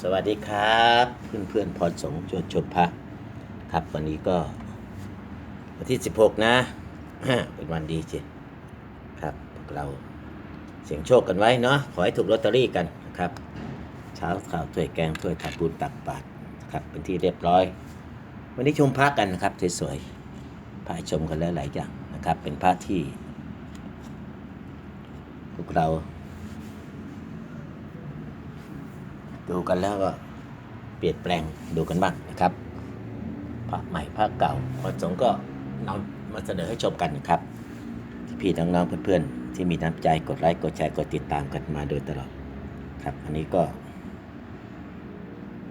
สวัสดีครับ เพื่อนเพื่อนๆพรสงฆ์ชวนชมพระครับวันนี้ก็ วันที่ 16 นะ เป็นวันดีจริงครับพวกเราเสียงโชคกันไว้เนาะขอให้ถูกลอตเตอรี่กันนะครับ เช้าข่าวถ้วยแกงถ้วยถัดบุญตักบาตรครับเป็นที่เรียบร้อย วันนี้ชมพระกันนะครับสวยๆพระชมกันแล้วหลายอย่างนะครับ เป็นพระที่ พวกเรา ดูกันแล้วก็เปลี่ยนแปลงดูกันบ้างนะครับพระใหม่พระเก่าพระสงฆ์ก็นำมาเสนอให้ชมกันนะครับพี่น้องๆเพื่อนๆที่มีน้ำใจกดไลค์กดแชร์กดติดตามกันมาโดยตลอดครับ อันนี้ก็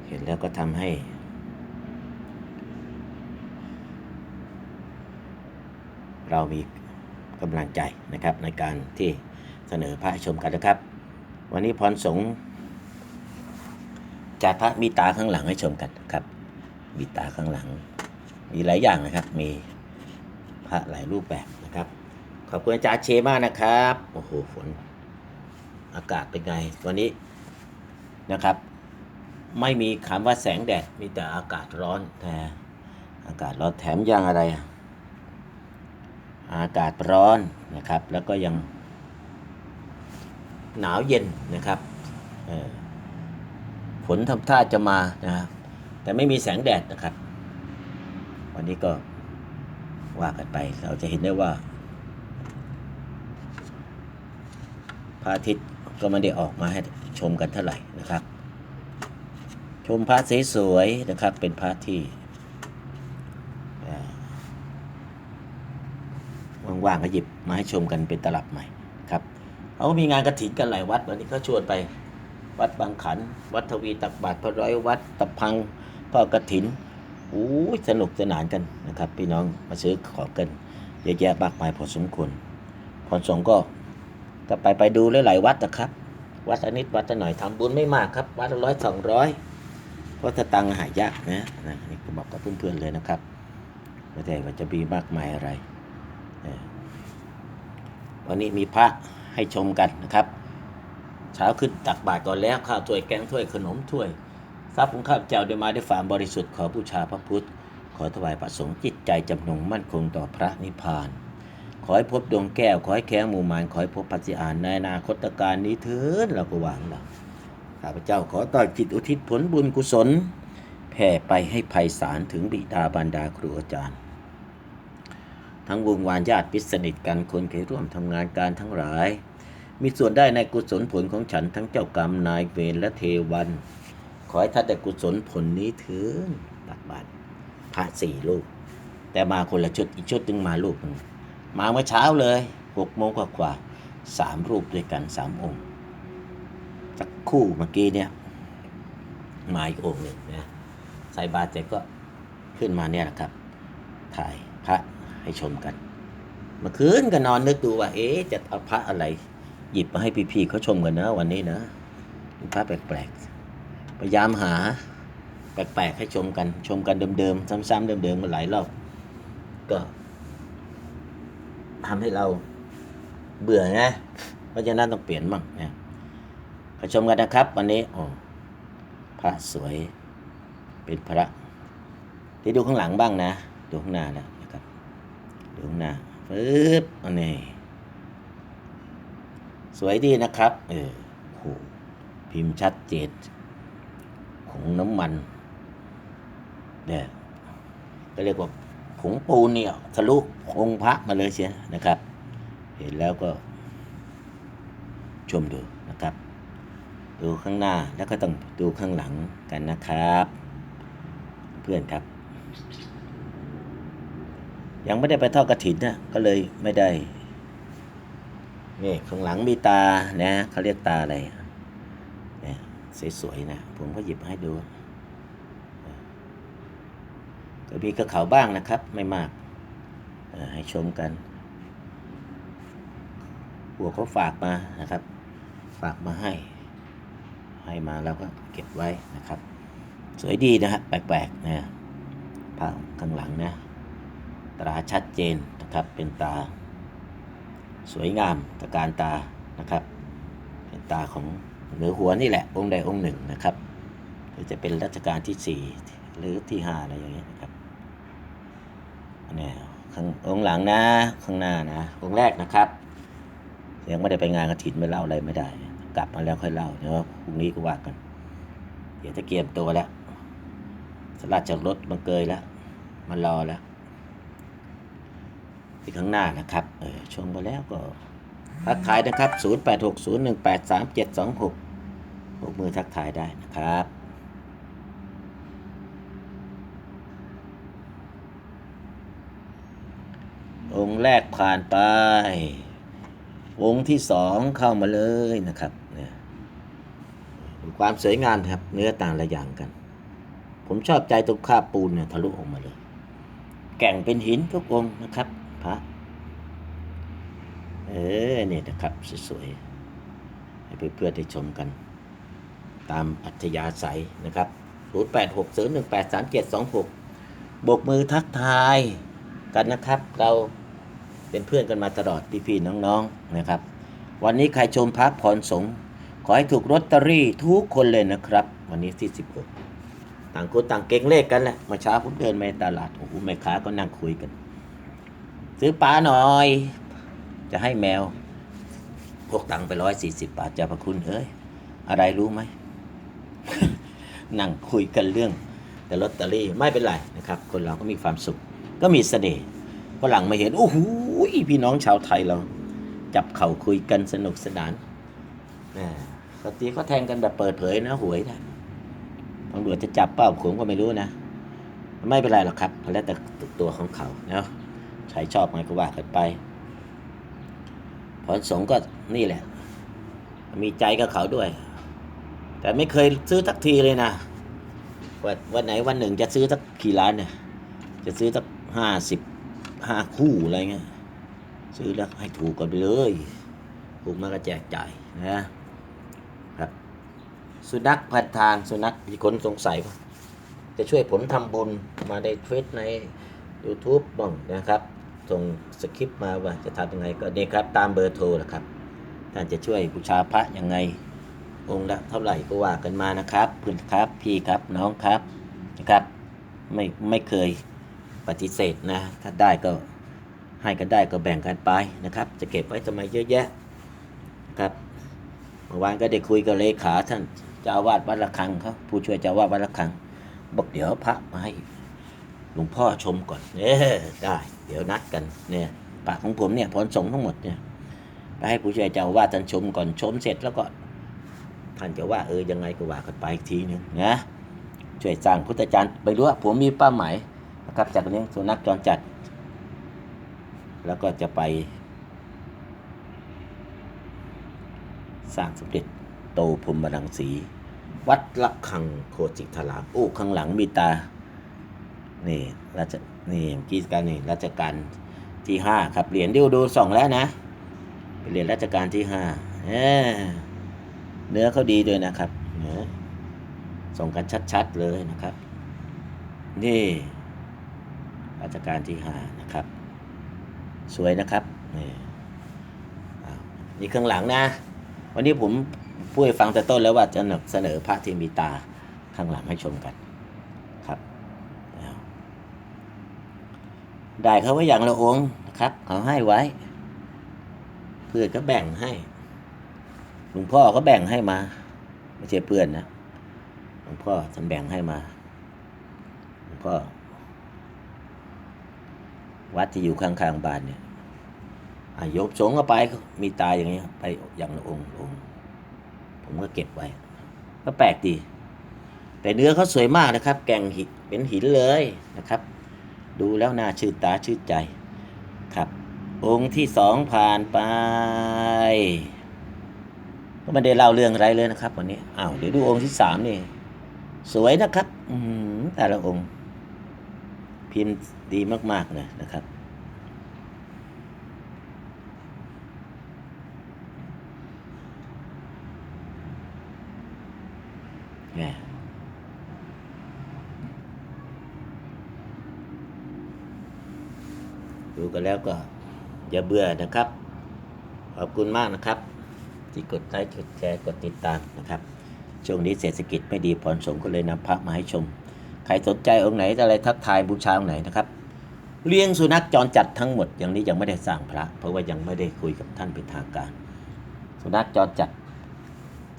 เห็นแล้วก็ทำให้ เรามีกำลังใจนะครับในการที่เสนอพระให้ชมกันนะครับ วันนี้พรสงฆ์ จัดพระมีตาข้างหลังให้ชมกันครับ มีตาข้างหลัง มีหลายอย่างนะครับ มีพระหลายรูปแบบนะครับ ขอบคุณอาจารย์เชมากนะครับ โอ้โหฝนอากาศเป็นไงวันนี้นะครับ ไม่มีคำว่าแสงแดดมีแต่อากาศร้อนแต่อากาศร้อนแถมยังอะไรอะอากาศร้อนนะครับ แล้วก็ยังหนาวเย็นนะครับเออ ฝนทำท่าจะมานะครับแต่ไม่มีแสงแดดนะครับ วันนี้ก็ว่ากันไป เราจะเห็นได้ว่าพระอาทิตย์ก็ไม่ได้ออกมาให้ชมกันเท่าไหร่นะครับ ชมพระสวยๆนะครับ เป็นพระที่ว่างๆก็หยิบมาให้ชมกันเป็นตลับใหม่ครับเขามีงานกระถิ่นกันหลายวัดวันนี้ก็ชวนไป วัดบางขัน วัดทวีตักบาทพระร้อยวัดตะพังทอกระถินอู้ยสนุกสนานกันนะครับ พี่น้องมาซื้อของกันเยอะแยะมากมายพอสมควรพรสงก็ก็ไปไปดูหลายๆวัดนะครับ วัดละนิดวัดหน่อยทำบุญไม่มากครับ วัดละร้อยสองร้อยเพราะตังหายากนะนะนี่ก็บอกกับเพื่อนๆเลยนะครับไม่ได้ว่าจะมีมากมายอะไรวันนี้มีพระให้ชมกันนะครับ เช้าขึ้นตักบาตรก่อนแล้วข้าวถ้วยแกงถ้วยขนมถ้วย ทรัพย์ของข้าพเจ้าได้มาด้วยความบริสุทธิ์ขอบูชาพระพุทธ ขอถวายพระสงฆ์จิตใจจำนงมั่นคงต่อพระนิพพาน ขอให้พบดวงแก้ว ขอให้แข้งหมู่มานขอให้พบพัสิอานในอนาคตการนี้เถิดเราก็หวังเราข้าพเจ้าขอต่อจิตอุทิศผลบุญกุศลแผ่ไปให้ภัยสารถึงบิดาบรรดาครูอาจารย์ ทั้งวงวานญาติพิสนิทกันคนเคยร่วมทำงานการทั้งหลาย มีส่วนได้ในกุศลผลของฉันทั้งเจ้ากรรมนายเวรและเทวัน ขอให้ท่านได้กุศลผลนี้ถึงตักบาตรพระสี่ลูก แต่มาคนละชุดอีกชุดหนึ่งมาลูกหนึ่งมาเมื่อเช้าเลยหกโมงกว่าๆสามรูปด้วยกันสามองค์สักคู่เมื่อกี้เนี่ยมาอีกองค์หนึ่งนะใส่บาตรเสร็จก็ขึ้นมาเนี่ยแหละครับ ถ่ายพระให้ชมกัน เมื่อคืนก็นอนนึกดูว่า เอ๊จะเอาพระอะไร หยิบมาให้พี่ๆเขาชมกันนะวันนี้นะมีพระแปลกๆ พยายามหา แปลกๆให้ชมกัน ชมกันเดิมๆ ซ้ำๆเดิมๆมาหลายรอบ ก็ทำให้เราเบื่อนะ เพราะฉะนั้นต้องเปลี่ยนมั่งนะไปชมกันนะครับ วันนี้โอ้พระสวยเป็นพระที่ดูข้างหลังบ้างนะ ดูข้างหน้าแล้วนะครับ ดูข้างหน้าปึ๊บอันนี้ สวยดีนะครับ เออโหพิมพ์ชัดเจนของน้ำมันเนี่ยก็เรียกว่าผงปูนเนี่ยทะลุองค์พระมาเลยเชียนะครับ เห็นแล้วก็ชมดูนะครับ ดูข้างหน้าแล้วก็ต้องดูข้างหลังกันนะครับ เพื่อนครับ ยังไม่ได้ไปทอดกระถินนะก็เลยไม่ได้ นี่ข้างหลังมีตานะเขาเรียกตาอะไรเนี่ยสวยๆนะ ผมก็หยิบให้ดูก็มีกระเขาบ้างนะครับ ไม่มาก ให้ชมกันหัวเขาฝากมานะครับ ฝากมาให้ ให้มาแล้วก็เก็บไว้นะครับ สวยดีนะฮะแปลกๆนะภาข้างหลังนะตราชัดเจนนะครับเป็นตา สวยงามตะการตานะครับ เป็นตาของเหนือหัวนี่แหละ องค์ใดองค์หนึ่งนะครับก็จะเป็นรัชกาลที่สี่หรือที่ห้าอะไรอย่างเงี้ยนะครับเนี่ยข้างองค์หลังนะข้างหน้านะองค์แรกนะครับ ยังไม่ได้ไปงานกระถินไม่เล่าอะไรไม่ได้ กลับมาแล้วค่อยเล่าเดี๋ยวพรุ่งนี้ก็ว่ากัน เดี๋ยวจะเกียมตัวแล้วสลัดจากรถมาเกยแล้วมารอแล้ว ข้างหน้านะครับเออชมไปแล้วก็ทักทายนะครับ 0860183726พกมือทักทายได้นะครับองค์แรกผ่านไป องค์ที่สองเข้ามาเลยนะครับเนี่ยความสวยงามครับ เนื้อต่างละอย่างกัน ผมชอบใจตรงคาบปูนเนี่ยทะลุออกมาเลย แก่งเป็นหินทุกองค์นะครับ พระ เออเนี่ยนะครับสวยๆให้เพื่อนๆได้ชมกัน ตามอัธยาศัยนะครับ0860183726บกมือทักทายกันนะครับ เราเป็นเพื่อนกันมาตลอดพี่ๆน้องๆนะครับ วันนี้ใครชมพักผ่อนสงฆ์ขอให้ถูกลอตเตอรี่ทุกคนเลยนะครับ วันนี้ที่16ต่างคนต่างเก่งเลขกันแหละมาเช้าผมเดินมาตลาดโอ้โหแม่ค้าก็นั่งคุยกัน ซื้อปลาหน่อย จะให้แมว พวกตังไปร้อยสี่สิบบาทเจะพระคุณเอ้ย อะไรรู้ไหม นั่งคุยกันเรื่อง แต่ลอตเตอรี่ไม่เป็นไรนะครับ คนเราก็มีความสุข ก็มีเสน่ห์ฝรั่งมาเห็น โอ้โหพี่น้องชาวไทยเรา จับเข่าคุยกันสนุกสนานแหมปกติเขาแทงกันแบบเปิดเผยนะหวยนะตำรวจจะจับเป้าผมก็ไม่รู้นะ ไม่เป็นไรหรอกครับแล้วแต่ตัวของเขาเนาะ ใครชอบไงก็ว่ากันไปผลสงฆ์ก็นี่แหละ มีใจกับเขาด้วย แต่ไม่เคยซื้อทักทีเลยนะว,วันไหนวันหนึ่งจะซื้อสักกี่ล้านเนี่ย จะซื้อสักห้าสิบห้าคู่อะไรเงี้ยซื้อแล้วให้ถูกกันไปเลยถูกมากก็แจกจ่ายนะครับ สุนัขพันทางสุนัขมีคนสงสัยว่าจะช่วยผมทำบุญมาในเฟซใน YouTube บ้างนะครับ ส่งสคริปต์มาว่าจะทำยังไงก็เนี่ยครับ ตามเบอร์โทรนะครับ ท่านจะช่วยบูชาพระยังไง องค์ละเท่าไหร่ก็ว่ากันมานะครับเพื่อนครับพี่ครับน้องครับนะครับ ไม่ไม่เคยปฏิเสธนะ ถ้าได้ก็ให้กันได้ก็แบ่งกันไปนะครับ จะเก็บไว้ทำไมเยอะแยะครับเมื่อวานก็ได้คุยกับเลขาท่านเจ้าวาสวัดระฆังเขาผู้ช่วยเจ้าวาสวัดระฆังบอกเดี๋ยวพระมาให้หลวงพ่อชมก่อนเออได้ เดี๋ยวนัดกันเนี่ยปากของผมเนี่ยผลสงทั้งหมดเนี่ยไปให้ผู้ช่วยเจ้าอาวาท่านชมก่อนชมเสร็จแล้วก็ท่านจะว่าเออยังไงก็ว่ากันไปอีกทีหนึงนะช่วยสร้างพุทธจารย์ไปรู้ว่าผมมีเป้าหมายนะครับจากเลี้ยงสุนัขจรจัด แล้วก็จะไป สร้างสมเด็จโตพรหมรังสี วัดละคังโคจิทารามโอ้ข้างหลังมีตา นี่ราช นี่กีการนี่รัชกาลที่ห้าครับเหรียญดิวดูสองแล้วนะ เป็นเหรียญรัชกาลที่ห้าเนื้อเขาดีด้วยนะครับเนื้อส่งกันชัดๆเลยนะครับ นี่ราชการที่ห้านะครับ สวยนะครับนี่อ้าวนี่ข้างหลังนะ วันนี้ผมพูดให้ฟังแต่ต้นแล้วว่าจะนำเสนอพระที่มีตาข้างหลังให้ชมกันครับเอา ได้เขาไว้อย่างละองค์นะครับเขาให้ไว้ เพื่อนก็แบ่งให้หลวงพ่อก็แบ่งให้มา ไม่ใช่เพื่อนนะหลวงพ่อท่านแบ่งให้มาหลวงพ่อวัดที่อยู่ข้างๆบ้านเนี่ยอายกสงก็ไปมีตาอย่างนี้ไปอย่างละองค์องค์ผมก็เก็บไว้ ก็แปลกดี แต่เนื้อเขาสวยมากนะครับ แกงหินเป็นหินเลยนะครับ ดูแล้วน่าชื่นตาชื่นใจครับ องค์ที่สองผ่านไป ก็ไม่ได้เล่าเรื่องอะไรเลยนะครับวันนี้อ้าวเดี๋ยวดูองค์ที่สามนี่ สวยนะครับ อืมแต่ละองค์ พิมพ์ดีมากๆเลยนะครับแหม ดูกันแล้วก็อย่าเบื่อนะครับ ขอบคุณมากนะครับ ที่กดไลค์กดแชร์กดติดตามนะครับช่วงนี้เศรษฐกิจไม่ดีพรสงก็เลยนำพระมาให้ชม ใครสนใจองค์ไหนอะไรทักทายบูชาองค์ไหนนะครับ เลี้ยงสุนัขจรจัดทั้งหมดอย่างนี้ยังไม่ได้สร้างพระ เพราะว่ายังไม่ได้คุยกับท่านเป็นทางการ สุนัขจรจัด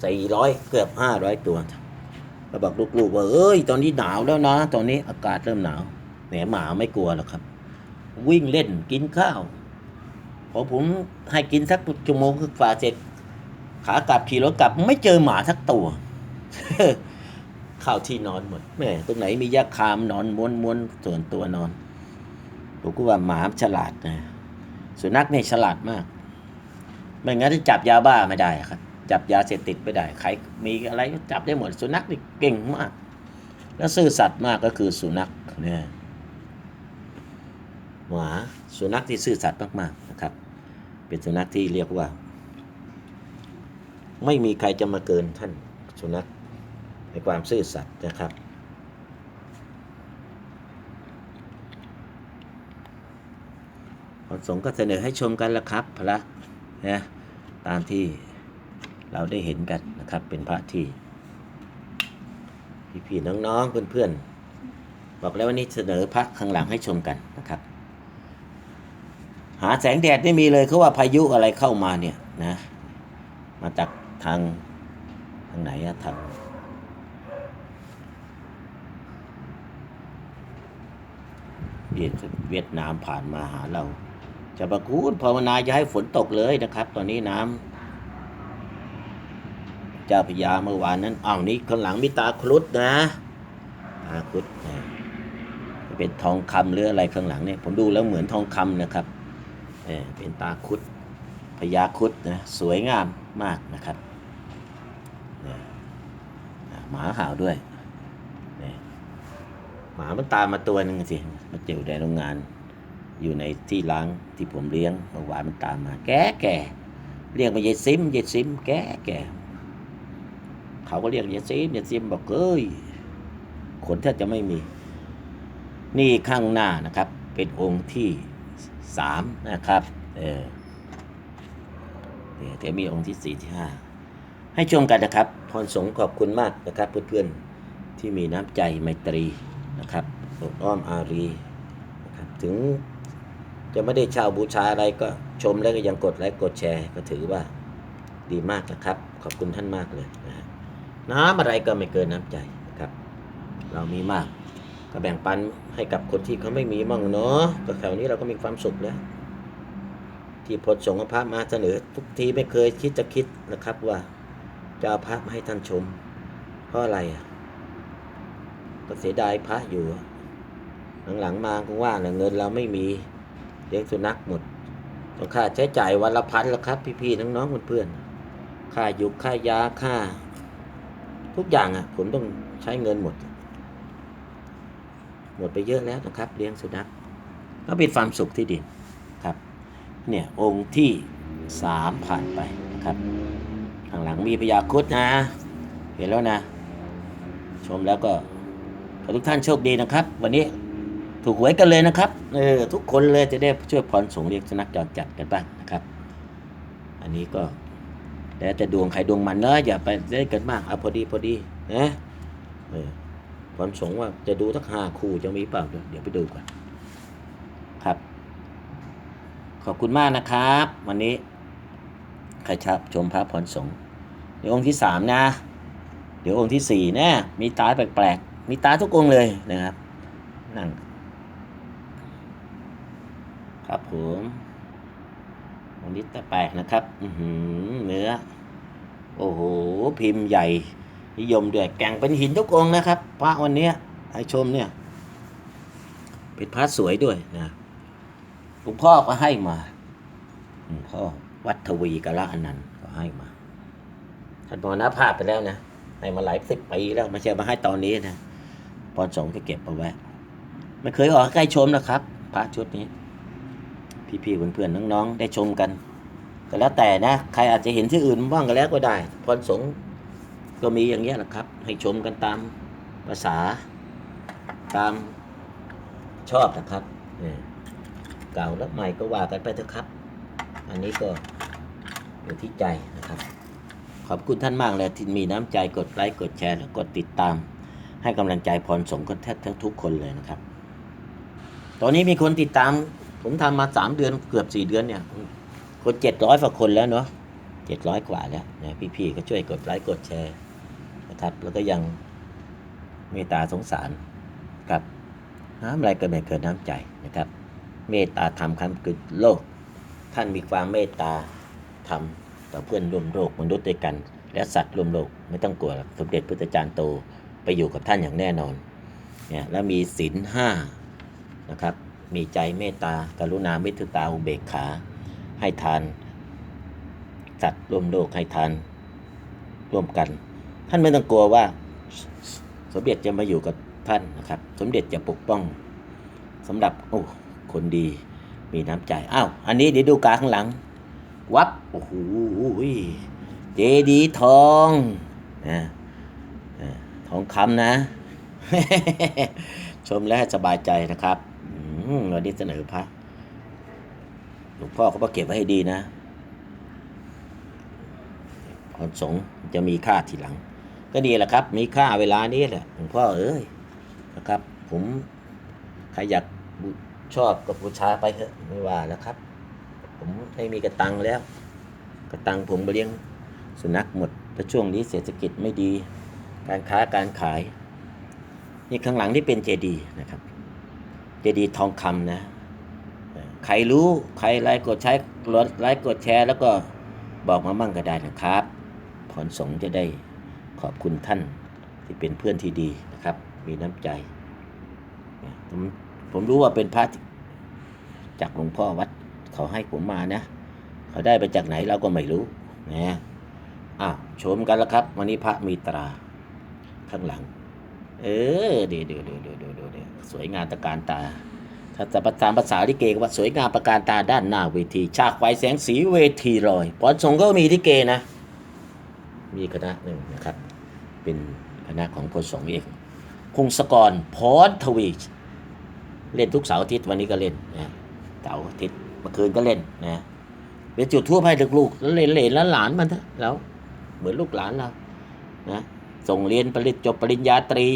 400เกือบ500 ตัวก็บอกลูกๆว่าเอ้ย ตอนนี้หนาวแล้วนะ ตอนนี้อากาศเริ่มหนาวแหมหมาไม่กลัวหรอกครับ วิ่งเล่นกินข้าวพอผมให้กินสักชั่วโมงครึ่งฝ่าเสร็จ ขากลับขี่รถกลับไม่เจอหมาสักตัวข้าวที่นอนหมดแม่ตรงไหนมียาคามนอนม้วนม้วนส่วนตัวนอนผมก็ว่าหมาฉลาดนะสุนัขเนี่ยฉลาดมาก ไม่งั้นจะจับยาบ้าไม่ได้ครับจับยาเสพติดไม่ได้ใครมีอะไรก็จับได้หมดสุนัขนี่เก่งมาก แล้วซื่อสัตย์มากก็คือสุนัขเนี่ย หมาสุนัขที่ซื่อสัตย์มากๆนะครับ เป็นสุนัขที่เรียกว่า ไม่มีใครจะมาเกินท่านสุนัขในความซื่อสัตย์นะครับผลสงฆ์ก็เสนอให้ชมกันละครับพระนะตามที่เราได้เห็นกันนะครับ เป็นพระที่พี่ๆน้องๆเพื่อนๆบอกแล้ววันนี้เสนอพระข้างหลังให้ชมกันนะครับ หาแสงแดดไม่มีเลยเขาว่าพายุอะไรเข้ามาเนี่ยนะ มาจากทางทางไหนอะทางเวียดเวียดนามผ่านมาหาเราจะประคุณภาวนาจะให้ฝนตกเลยนะครับ ตอนนี้น้ำเจ้าพระยาเมื่อวานนั้นอ้าวนี่ข้างหลังมีตาครุฑนะตาครุฑนะเป็นทองคำหรืออะไรข้างหลังเนี่ยผมดูแล้วเหมือนทองคำนะครับ เออเป็นตาครุฑพญาครุฑนะสวยงามมากนะครับหมาห่าวด้วยเนี่ยหมามันตามมาตัวหนึ่งสิมาเจอในโรงงาน อยู่ในที่ล้างที่ผมเลี้ยงเมื่อวานมันตามมา แก่แก่เรียกมายายซิมยายซิม แก่แก่เขาก็เรียกยายซิมยายซิมบอกเอ้ยขนแทบจะไม่มี นี่ข้างหน้านะครับ เป็นองค์ที่ สามนะครับเออเดี๋ยวมีองค์ที่สี่ที่ห้าให้ชมกันนะครับ พรสงขอบคุณมากนะครับ เพื่อนๆที่มีน้ำใจไมตรีนะครับอบอ้อมอารีนะครับถึงจะไม่ได้เช่าบูชาอะไรก็ชมแล้วก็ยังกดไลค์กดแชร์ก็ถือว่าดีมากนะครับ ขอบคุณท่านมากเลยนะฮะน้ำอะไรก็ไม่เกินน้ำใจนะครับ เรามีมาก ก็แบ่งปันให้กับคนที่เขาไม่มีมั่งเนาะก็แถวนี้เราก็มีความสุขแล้วที่พลสงฆ์พระมาเสนอ ทุกทีไม่เคยคิดจะคิดนะครับว่าจะเอาพระมาให้ท่านชม เพราะอะไรอะก็เสียดายพระอยู่ หลังๆมาคงว่าเงินเราไม่มีเลี้ยงสุนัขหมดต้องค่าใช้จ่ายวันละพันล้วครับ พี่ๆน้องๆเพื่อนๆค่ายุกค่ายาค่า ทุกอย่างอะ ผมต้องใช้เงินหมด หมดไปเยอะแล้วนะครับ เลี้ยงสุนัขก็เป็นความสุขที่ดีครับ เนี่ยองค์ที่สามผ่านไปนะครับข้างหลังมีพญาครุดนะ เห็นแล้วนะ ชมแล้วก็ขอทุกท่านโชคดีนะครับ วันนี้ถูกหวยกันเลยนะครับเออทุกคนเลยจะได้ช่วยพรสงเรียกสุนัขจรจัดกันบ้างนะครับ อันนี้ก็แล้วแต่ดวงใครดวงมันเนอะอย่าไปได้กันมากเอาพอดีพอดีนะเออ พรสงว่าจะดูทักห้าคู่จะมีเปล่า เดี๋ยวไปดูก่อนครับ ขอบคุณมากนะครับ วันนี้ใครชอบชมพระพรสงฆ์เดี๋ยวองค์ที่สามนะ เดี๋ยวองค์ที่สี่นะมีตาแปลกๆ มีตาทุกองค์เลยนะครับ นั่ง ครับผมอันนี้แต่แปลกนะครับ อืเนื้อ โอ้โห พิมพ์ใหญ่ นิยมด้วยแก่งเป็นหินทุกองนะครับ พระวันนี้ยให้ชมเนี่ย เป็นพระสวยด้วยนะหลวงพ่อก็ให้มาหลวงพ่อวัดทวีกะละอนันต์ก็ให้มาท่านมรณภาพไปแล้วนะให้มาหลายสิบปีแล้วไม่ใช่มาให้ตอนนี้นะพอสงก็เก็บเอาไว้ไม่เคยออกใกล้ชมนะครับ พระชุดนี้ พี่ๆเพื่อนๆน้องๆได้ชมกัน ก็แล้วแต่นะ ใครอาจจะเห็นที่อื่นบ้างก็แล้วก็ได้ พรสงฆ์ ก็มีอย่างเงี้แหละครับ ให้ชมกันตามภาษา ตามชอบนะครับเนี่ยเก่าแล้วใหม่ก็ว่ากันไปเถอะครับ อันนี้ก็อยู่ที่ใจนะครับ ขอบคุณท่านมากเลยที่มีน้ำใจกดไลค์กดแชร์ แล้วกดติดตาม ให้กำลังใจพรสงฆ์กันแทบทั้งทุกคนเลยนะครับ ตอนนี้มีคนติดตาม ผมทำมาสามเดือนเกือบสี่เดือนเนี่ยคนเจ็ดร้อยกว่าคนแล้วเนาะเจ็ดร้อยกว่าแล้วนะพี่ๆก็ช่วยกดไลค์กดแชร์ นะครับแล้วก็ยังเมตตาสงสารครับน้ำอะไรก็ไม่เกินน้ำใจนะครับ เมตตาธรรมคำกึดโลก ท่านมีความเมตตาธรรมต่อเพื่อนร่วมโลกมนุษย์ด้วยกัน และสัตว์ร่วมโลกไม่ต้องกลัวสมเด็จพุทธจารย์โตไปอยู่กับท่านอย่างแน่นอนเนี่ยแล้วมีศีลห้านะครับมีใจเมตตากรุณาเมตตาอุเบกขา ให้ทานสัตว์ร่วมโลกให้ทานร่วมกัน ท่านไม่ต้องกลัวว่า สมเด็จจะมาอยู่กับท่านนะครับ สมเด็จจะปกป้องสำหรับโอ้คนดีมีน้ำใจอ้าวอันนี้เดี๋ยวดูกาข้างหลัง วับโอ้โหเจดีทองนะทองคำนะ ชมแล้วสบายใจนะครับอืมวันนี้เสนอพระหลวงพ่อเขาบอกเก็บไว้ให้ดีนะพรสงจะมีค่าทีหลัง ก็ดีแหละครับ มีค่าเวลานี้แหละหลวงพ่อเอ้ยนะครับ ผมใครอยากชอบก็บูชาไปเถอะไม่ว่าแล้วครับ ผมไม่มีกระตังแล้ว กระตังผมไปเลี้ยงสุนัขหมดแต่ช่วงนี้เศรษฐกิจไม่ดี การค้าการขาย นี่ข้างหลังที่เป็นเจดีนะครับ เจดีทองคำนะ ใครรู้ใครไลค์กดใช้กดไลค์กดแชร์ แล้วก็บอกมามั่งก็ได้นะครับพรสงจะได้ ขอบคุณท่านที่เป็นเพื่อนที่ดีนะครับ มีน้ำใจ ผมผมรู้ว่าเป็นพระจากหลวงพ่อวัดเขาให้ผมมานะ เขาได้ไปจากไหนเราก็ไม่รู้นะอ้าวชมกันแล้วครับ วันนี้พระมีตราข้างหลัง เออดีดูดูดูดูดูดูสวยงามตะการตาถ้าจะประสานภาษาลิเกว่าสวยงามประการตาด้านหน้าเวทีฉากไฟแสงสีเวทีลอยปอนสงฆ์ก็มีลิเกนะ มีคณะหนึ่งนะครับ เป็นคณะของพลสงเองพงศกรพรทวีเล่นทุกเสาร์อาทิตย์วันนี้ก็เล่นนะเสาร์อาทิตย์เมื่อคืนก็เล่นนะเป็นจุดทั่วให้ลูกๆแล้วเล่นเล่นแล้วหลานมันเถอะแล้ว เหมือนลูกหลานเรานะส่งเรียนปริญจบปริญญาตรี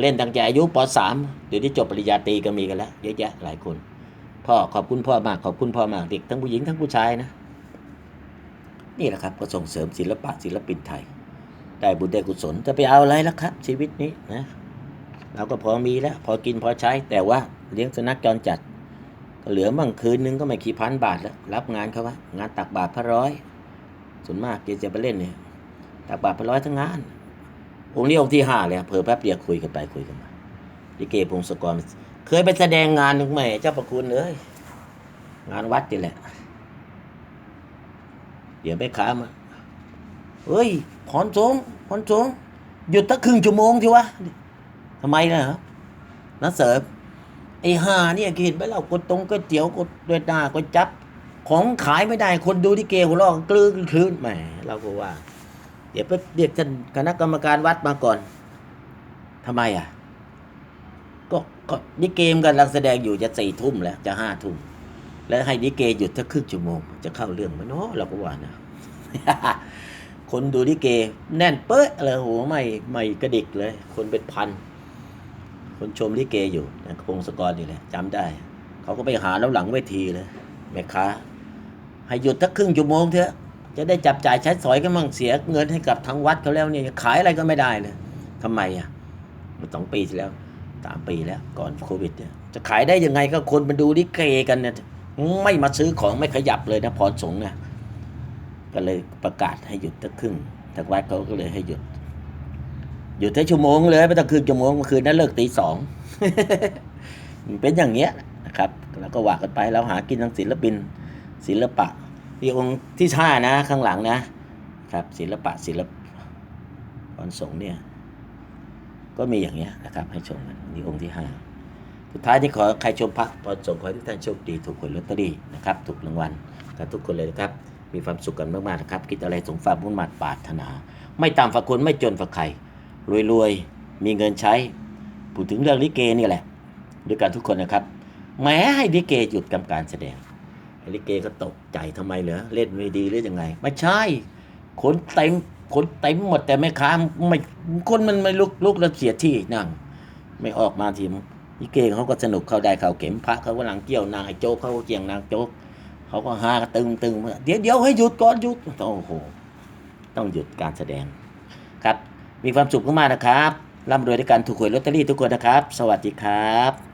เล่นตั้งแต่อายุป .3 เดี๋ยวนี้จบปริญญาตรีก็มีกันแล้วเยอะแยะหลายคนพ่อขอบคุณพ่อมากขอบคุณพ่อมากเด็กทั้งผู้หญิงทั้งผู้ชายนะ นี่แหละครับก็ส่งเสริมศิลปะศิลปินไทย ได้บุญได้กุศลจะไปเอาอะไรล่ะครับ ชีวิตนี้นะเราก็พอมีแล้ว พอกินพอใช้ แต่ว่าเลี้ยงสุนัขจรจัด ก็เหลือมั่งคืนนึงก็ไม่กี่พันบาทแล้ว รับงานเขาวะงานตักบาทพระร้อยส่วนมากแกจะไปเล่นเนี่ยตักบาทพระร้อยทั้งงาน องค์นี้องค์ที่ห้าเลยเพิ่แป๊บเดียวคุยกันไปคุยกันมาลิเกพงศกร เคยไปแสดงงานหนึ่งไหมเจ้าประคุณเอ้ยงานวัดนี่แหละเดี๋ยวไปขามาเฮ้ย พรสงฆ์พรสงหยุดตั้งครึ่งชั่วโมงทีวะทำไมล่ะนักเสริมไอ้ห่าเนี่ยเห็นไหมเรากดตรงก๋วยเตี๋ยวกดด้วยหน้ากดจับ ของขายไม่ได้คนดูที่เกหัวเราะกลืนคลืนแหมเราก็ว่า เดี๋ยวไปเรียกท่านคณะกรรมการวัดมาก่อนทำไมอะ ก็ก็นี่เกมกันลังแสดงอยู่จะสี่ทุ่มแล้วจะห้าทุ่มแล้วให้ดิเกหยุดสักครึ่งชั่วโมง จะเข้าเรื่องไหมเนาะเราก็ว่านะ คนดูดิเก แน่นเป๊ะเลยโหไม่ไม่กระดิกเลย คนเป็นพัน คนชมลิเกอยู่นะพงศกรนี่แหละจำได้ เขาก็ไปหาแล้วหลังเวทีเลยแม่ค้าให้หยุดสักครึ่งชั่วโมงเถอะ จะได้จับจ่ายใช้สอยกันมั่งเสียเงินให้กับทางวัดเขาแล้วเนี่ยขายอะไรก็ไม่ได้เลยทำไมอะมันสองปีที่แล้วสามปีแล้วก่อนโควิดเนี่ยจะขายได้ยังไงก็คนมาดูลิเกกันเนี่ยไม่มาซื้อของไม่ขยับเลยนะพรสงฆ์เนี่ย ก็เลยประกาศให้หยุดสักครึ่งทางวัดเขาก็เลยให้หยุด หยุดแค่ชั่วโมงเลยไม่ต้องคืนชั่วโมงเมื่อคืนนั้นเลิกตีสองเป็นอย่างเงี้ยนะครับแล้วก็ว่ากันไปเราหากินทางศิลปิน ศิลปะนี่องค์ที่ห้านะข้างหลังนะครับ ศิลปะศิลปพรสงเนี่ยก็มีอย่างเงี้ยนะครับ ให้ชมกันนี่องค์ที่ห้าสุดท้ายที่ขอใครชมพระพรสงขอให้ทุกท่านโชคดีถูกหวยลอตเตอรี่นะครับถูกรางวัลกันทุกคนเลยนะครับ มีความสุขกันมากๆนะครับ คิดอะไรสงฝากมุ่งมั่นปรารถนา ไม่ต่ำฝักคนไม่จนฝักใครรวยๆ มีเงินใช้พูดถึงเรื่องลิเกนี่แหละด้วยกันทุกคนนะครับ แม้ให้ลิเกหยุดกำการแสดงลิเกก็ตกใจทำไมเหรอเล่นไม่ดีหรือยังไง ไม่ใช่คนเต็มคนเต็มหมดแต่แม่ค้าไม่คนมันไม่ลุกลุกแล้วเสียที่นั่ง ไม่ออกมาทีมนี่เกเขาก็สนุกเขาได้เขาเข็มพระเขากำลังเกี่ยวนางไอโจ๊กเขาก็เกี่ยวนางโจ๊ก เขาก็หากระตึงตึงเดี๋ยวเดี๋ยวให้หยุดก่อนหยุดโอ้โหต้องหยุดการแสดงครับ มีความสุขมากๆนะครับร่ำรวยด้วยกันถูกหวยลอตเตอรี่ทุกคนนะครับ สวัสดีครับ